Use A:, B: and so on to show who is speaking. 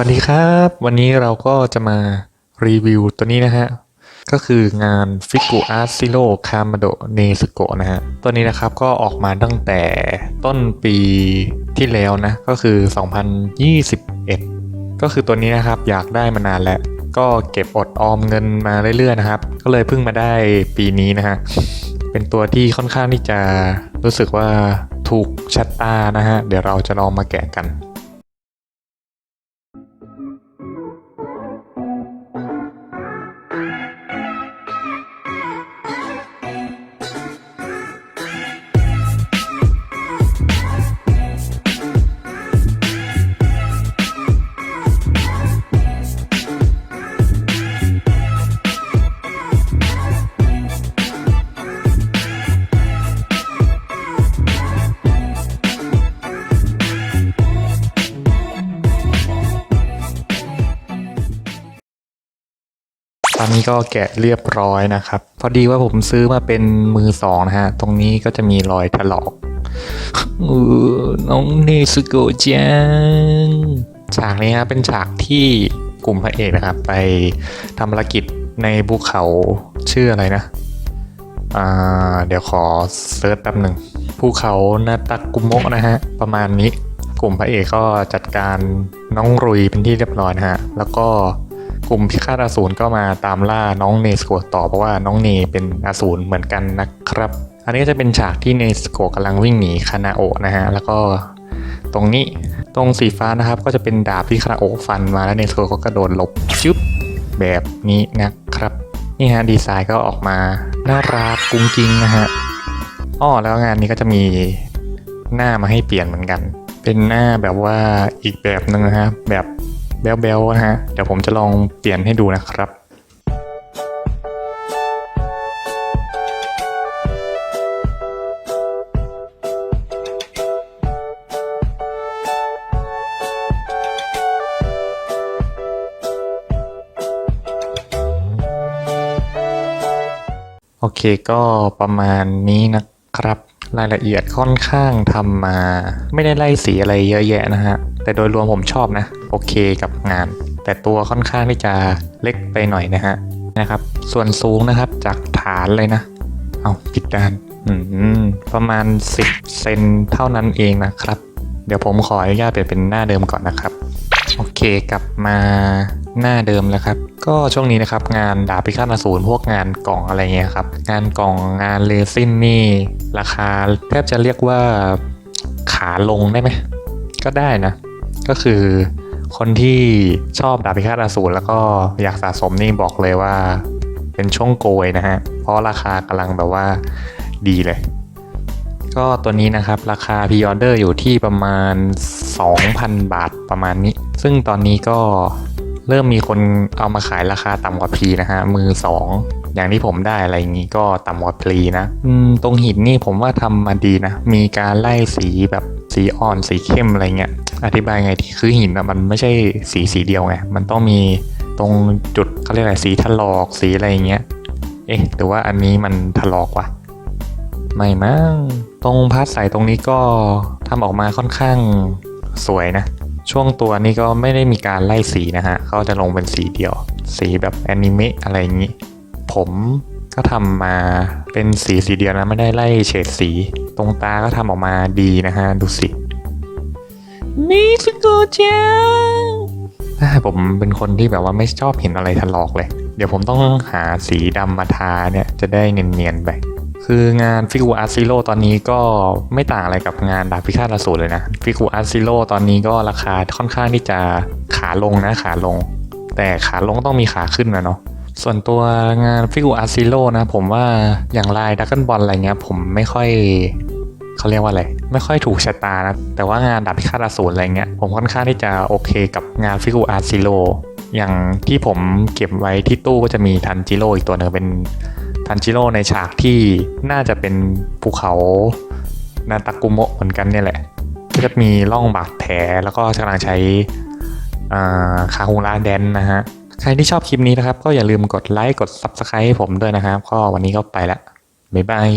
A: วัสดีครับ วันนี้เราก็จะมารีวิวตัวนี้นะฮะ ก็คืองานฟิกุอาร์ซิโ o คามาโดเนสโกนะฮะ ตัวนี้นะครับก็ออกมาตั้งแต่ต้นปีที่แล้วนะ ก็คือ 2021 ก็คือตัวนี้นะครับอยากได้มานานแล้ว ก็เก็บอดออมเงินมาเรื่อยๆนะครับ ก็เลยเพิ่งมาได้ปีนี้นะฮะ เป็นตัวที่ค่อนข้างที่จะรู้สึกว่าถูกชัดตานะฮะ เดี๋ยวเราจะลองมาแกะกัน นี้ก็แกะเรียบร้อยนะครับ พอดีว่าผมซื้อมาเป็นมือสองนะฮะ ตรงนี้ก็จะมีรอยถลอกเออน้องเนซุโกะจังฉากนี้ฮะเป็นฉากที่กลุ่มพระเอกนะครับ ไปทำภารกิจในภูเขาชื่ออะไรนะเดี๋ยวขอเซิร์ชแป๊บหนึ่งภูเขานาตากุโมะนะฮะ ประมาณนี้ กลุ่มพระเอกก็จัดการน้องรุยเป็นที่เรียบร้อยนะฮะ แล้วก็ กลุ่มพิฆาตอสูรก็มาตามล่าน้องเนสโกต่อเพราะว่าน้องเนเป็นอสูรเหมือนกันนะครับ อันนี้ก็จะเป็นฉากที่เนสโกกำลังวิ่งหนีคานาโอะนะฮะแล้วก็ตรงนี้ตรงสีฟ้านะครับก็จะเป็นดาบที่คานาโอะฟันมาแล้วเนสโกก็กระโดดหลบจุ๊บแบบนี้นะครับนี่ฮะดีไซน์ก็ออกมาน่ารักกุ้งกิ้งนะฮะอ้อแล้วงานนี้ก็จะมีหน้ามาให้เปลี่ยนเหมือนกัน เป็นหน้าแบบว่าอีกแบบหนึ่งนะฮะแบบ แบ๊วๆนะฮะ เดี๋ยวผมจะลองเปลี่ยนให้ดูนะครับโอเคก็ประมาณนี้นะครับ รายละเอียดค่อนข้างทำมา ไม่ได้ไล่สีอะไรเยอะแยะนะฮะ แต่โดยรวมผมชอบนะ โอเคกับงาน แต่ตัวค่อนข้างที่จะเล็กไปหน่อยนะฮะนะครับ ส่วนสูงนะครับจากฐานเลยนะ เอาผิดด้านประมาณ 10 เซนเท่านั้นเองนะครับ เดี๋ยวผมขออนุญาตเปลี่ยนเป็นหน้าเดิมก่อนนะครับ โอเคกลับมาหน้าเดิมแล้วครับ ก็ช่วงนี้นะครับ งานดาบพิฆาตอสูรพวกงานกล่องอะไรเงี้ยครับ งานกล่องงานเรซินนี่ ราคาแทบจะเรียกว่าขาลงได้ไหม ก็ได้นะ ก็คือคนที่ชอบดาบพิฆาตอสูรแล้วก็อยากสะสมนี่บอกเลยว่า เป็นช่วงโกยนะฮะ เพราะราคากำลังแบบว่าดีเลย ก็ตัวนี้นะครับ ราคาพ r ออเดอร์อยู่ที่ประมาณ 2,000 บาท ประมาณนี้ ซึ่งตอนนี้ก็เริ่มมีคนเอามาขายราคาต่ำกว่าพีนะฮะ มือ2อง อย่างที่ผมได้อะไรอย่างนี้ก็ต่ำกว่าพีนะอืมตรงหินนี่ผมว่าทำมาดีนะ มีการไล่สีแบบสีอ่อนสีเข้มอะไรเงี้ย อธิบายไงที่คือหินอะมันไม่ใช่สีสีเดียวไง มันต้องมีตรงจุดเขาเรียกอะไรสีถลอกสีอะไรอย่างเงี้ย เอ๊ะหรือว่าอันนี้มันถลอกวะไม่มั้งตรงพาร์ทใสตรงนี้ก็ทำออกมาค่อนข้างสวยนะ ช่วงตัวนี้ก็ไม่ได้มีการไล่สีนะฮะเขาจะลงเป็นสีเดียว สีแบบแอนิเมะอะไรอย่างนี้ ผมก็ทำมาเป็นสีสีเดียวนะไม่ได้ไล่เฉดสี ตรงตาก็ทำออกมาดีนะฮะ ดูสินี่สโกจังผมเป็นคนที่แบบว่าไม่ชอบเห็นอะไรถลอกเลย เดี๋ยวผมต้องหาสีดำมาทาเนี่ยจะได้เนียนๆไป คืองานฟิกูอาร์ซิโ o ตอนนี้ก็ไม่ต่างอะไรกับงานดาบพิฆาตอสูรเลยนะฟิกูอาร์ซิโ o ตอนนี้ก็ราคาค่อนข้างที่จะขาลงนะขาลง แต่ขาลงต้องมีขาขึ้นนะเนาะส่วนตัวงานฟิกูอาร์ซิโ o นะ ผมว่าอย่างลายดักเกิลบอลอะไรเงี้ยผมไม่ค่อยเขาเรียกว่าอะไร ไม่ค่อยถูกชะตานะ แต่ว่างานดาบพิฆาตอสูรอะไรเงี้ยผมค่อนข้างที่จะโอเคกับงานฟิกูอาร์ซิโ o อย่างที่ผมเก็บไว้ที่ตู้ก็จะมีทันจิโร่อีกตัวหนึ่งเป็น ทันจิโร่ในฉากที่น่าจะเป็นภูเขานาตากุโมะเหมือนกันเนี่ยแหละก็จะมีร่องบาดแผลแล้วก็กำลังใช้คาฮูราแดนนะฮะ ใครที่ชอบคลิปนี้นะครับ ก็อย่าลืมกดไลค์กด Subscribe ให้ผมด้วยนะครับ ก็วันนี้ก็ไปละบ๊ายบาย